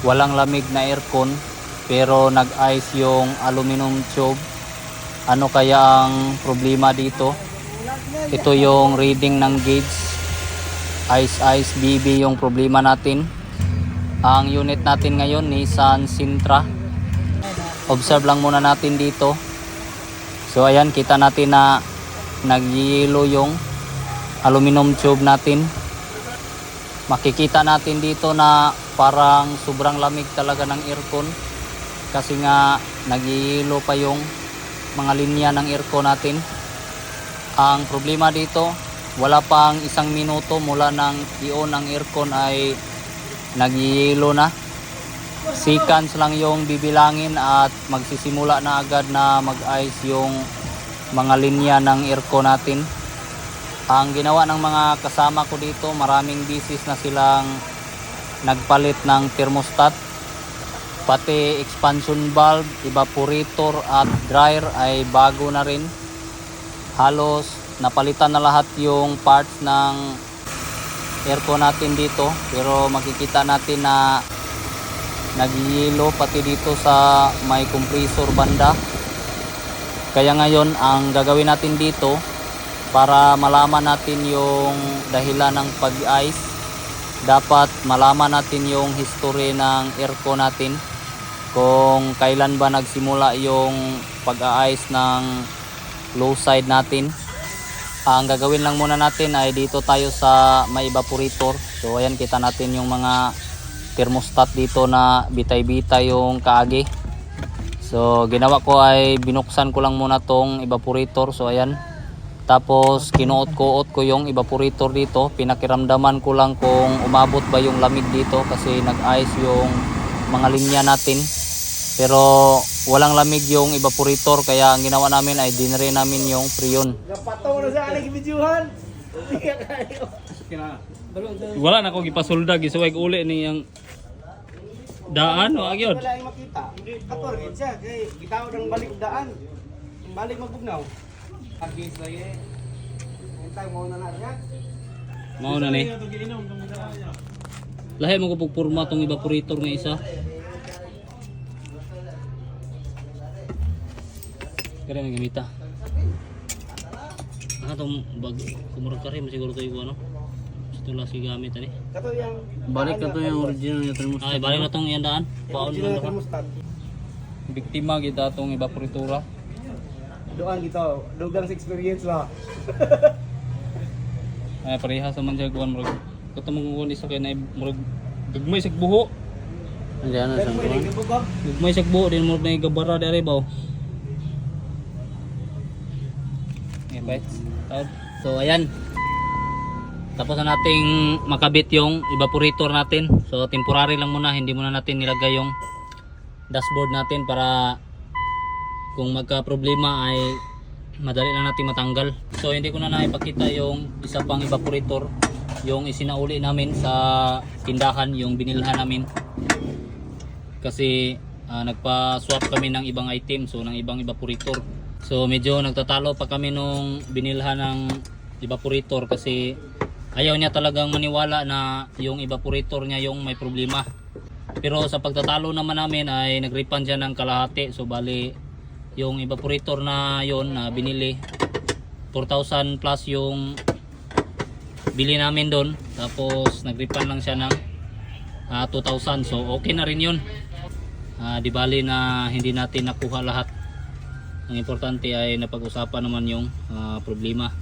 walang lamig na aircon pero nag-ice yung aluminum tube. Ano kaya ang problema dito? Ito yung reading ng gauge. Ice Ice BB yung problema natin. Ang unit natin ngayon Nissan Sintra. Observe lang muna natin dito. So ayan kita natin na nagyelo yung aluminum tube natin. Makikita natin dito na parang sobrang lamig talaga ng aircon kasi nga nagyelo pa yung mga linya ng aircon natin. Ang problema dito, wala pang isang minuto mula nang i-on ang aircon ay nagyelo na. Seconds lang yung bibilangin at magsisimula na agad na mag-ice yung mga linya ng aircon natin. Ang ginawa ng mga kasama ko dito, maraming bisis na silang nagpalit ng thermostat. Pati expansion valve, evaporator at dryer ay bago na rin. Halos napalitan na lahat yung parts ng aircon natin dito. Pero makikita natin na nagyelo pati dito sa may compressor banda. Kaya ngayon ang gagawin natin dito para malaman natin yung dahilan ng pag-ice dapat malaman natin yung history ng aircon natin. Kung kailan ba nagsimula yung pag-ice ng low side natin. Ang gagawin lang muna natin ay dito tayo sa may evaporator. So ayan kita natin yung mga thermostat dito na bitay-bitay yung kaagi. So ginawa ko ay binuksan ko lang muna tong evaporator. So ayan tapos kinuot-kuot ko yung evaporator dito. Pinakiramdaman ko lang kung umabot ba yung lamig dito kasi nag-ice yung mga linya natin. Pero walang lamig yung evaporator kaya ang ginawa namin ay dinre namin yung freon. Napataw na sa aling bidyuhan. Wala na ko gipasulda gisuway uli ni ang daan o agyod. Wala yung makita. Kator, yun siya. Kaya gitawag ng balik daan. Balik magbugnaw. Mao na ni. Lahi mo ko pugpurma tong evaporator nga isa. Kaya may gamita. Ah, tong bag kumurag kare mo siguro kayo ano. Ito lang si gamit ani. Balik na to yung original niya thermostat. Ay, balik na tong yan daan. Paon thermostat. Biktima kita tong evaporatora. Doon gito. Dugang sa experience ba? Ay parehas naman siya kuan murag. Katong kuan isa kay na murag gagmay sa buho. Andiyan na yung gabugab. Gagmay sa buho din murag na gabara dere baw. Okay, bye. So ayan. Tapos na nating makabit yung evaporator natin. So temporary lang muna, hindi muna natin nilagay yung dashboard natin para kung magka problema ay madali lang natin matanggal. So hindi ko na naipakita yung isa pang evaporator yung isinauli namin sa tindahan yung binilhan namin. Kasi ah, nagpa-swap kami ng ibang item so ng ibang evaporator. So medyo nagtatalo pa kami nung binilhan ng evaporator kasi ayaw niya talagang maniwala na yung evaporator niya yung may problema. Pero sa pagtatalo naman namin ay nag-refund siya ng kalahati. So bali yung evaporator na yon na binili 4,000 plus yung bili namin doon. Tapos nag-refund lang siya ng ah, 2,000 so okay na rin yun. Ah, di bali na hindi natin nakuha lahat. Ang importante ay napag-usapan naman yung ah, problema.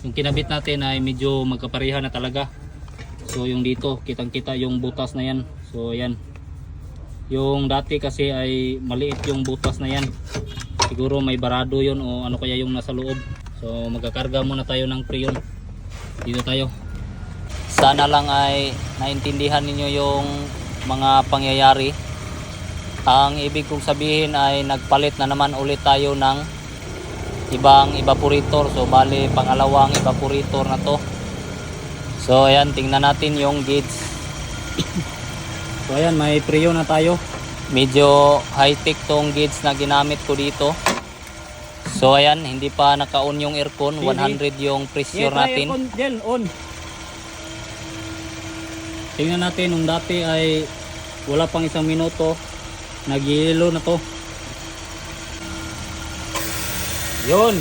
Yung kinabit natin ay medyo magkapareha na talaga. So yung dito kitang kita yung butas na yan. So yan yung dati kasi ay maliit yung butas na yan siguro may barado yun o ano kaya yung nasa loob so magkakarga muna tayo ng preyon dito tayo sana lang ay naintindihan ninyo yung mga pangyayari ang ibig kong sabihin ay nagpalit na naman ulit tayo ng ibang evaporator. So bali pangalawang evaporator na to. So ayan, tingnan natin yung gauge. So ayan, may preo na tayo. Medyo high-tech tong gauge na ginamit ko dito. So ayan, hindi pa naka-on yung aircon. 100 yung pressure natin. Diyan, on. Tingnan natin nung dati ay wala pang isang minuto nagyelo na to yun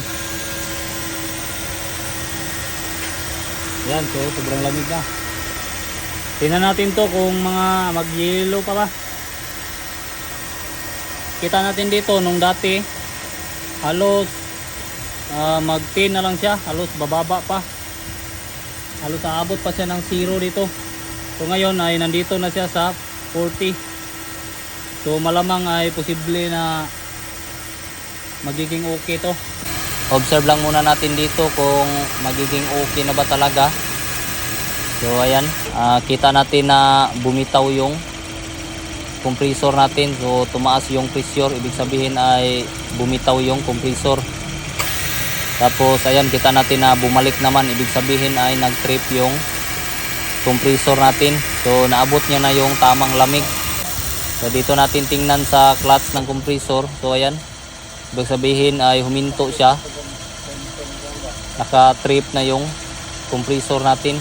yan so sobrang lamig na tingnan natin to kung mga magyelo pa ba. Kita natin dito nung dati halos ah, mag 10 na lang siya. Halos bababa pa. Halos aabot pa siya ng zero dito. So ngayon ay nandito na siya sa 40 so malamang ay posible na magiging okay to. Observe lang muna natin dito kung magiging okay na ba talaga. So ayan, ah, kita natin na bumitaw yung compressor natin. So tumaas yung pressure, ibig sabihin ay bumitaw yung compressor. Tapos ayan, kita natin na bumalik naman, ibig sabihin ay nag-trip yung compressor natin. So naabot niya na yung tamang lamig. So dito natin tingnan sa clutch ng compressor. So ayan, ibig sabihin ay huminto siya naka-trip na yung compressor natin.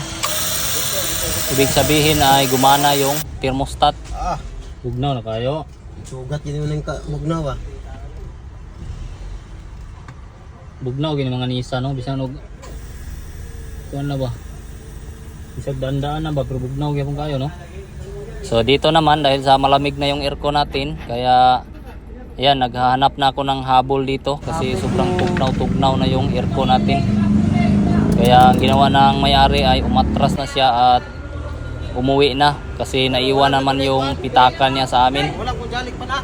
Ibig sabihin ay gumana yung thermostat. Ah, bugnaw na kayo sugat yun yung mugnaw ah. bugnaw gini mga nisa no bisang nog kuan na ba bisag dandaan na ba pero bugnaw gyapon kayo no So dito naman dahil sa malamig na yung aircon natin, kaya ayan, naghahanap na ako ng habol dito kasi sobrang tugnaw-tugnaw na yung aircon natin. Kaya ang ginawa ng may-ari ay umatras na siya at umuwi na kasi naiwan naman yung pitakan niya sa amin. Wala ko jalik pa na.